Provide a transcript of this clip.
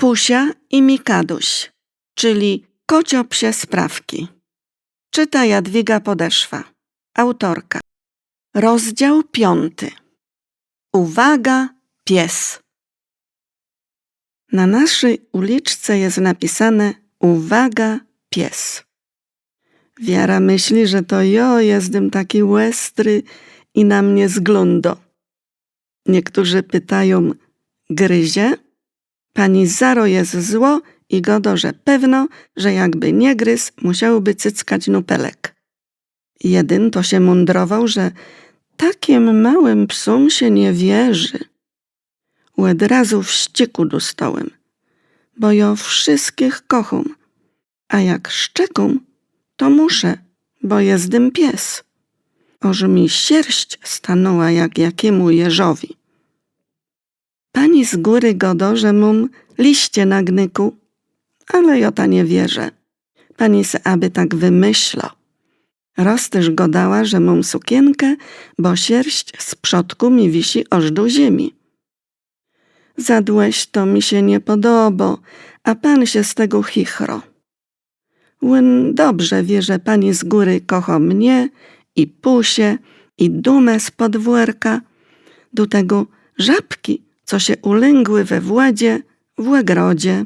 Pusia i Mikaduś, czyli kocio psie sprawki. Czyta Jadwiga Podeszwa, autorka. Rozdział piąty. Uwaga, pies. Na naszej uliczce jest napisane Uwaga, pies. Wiara myśli, że to jo jestem taki łestry i na mnie zglądo. Niektórzy pytają, gryzie? Pani Zaro jest zło i godo, że pewno, że jakby nie gryzł, musiałby cyckać nupelek. Jedyn to się mądrował, że takim małym psom się nie wierzy. Łed razu wścieku dostałem, bo jo wszystkich kocham, a jak szczeką, to muszę, bo jestem pies. Oż mi sierść stanęła jak jakiemu jeżowi. Pani z góry godo, że mum liście na gnyku, ale jota nie wierzę. Pani se aby tak wymyślo. Roz też godała, że mum sukienkę, bo sierść z przodku mi wisi aż ziemi. Zadłeś to mi się nie podoba, a pan się z tego chichro. Łyn dobrze wie, że pani z góry kocha mnie i pusie i dumę z podwórka, do tego żabki, co się ulęgły we władzie w łegrodzie.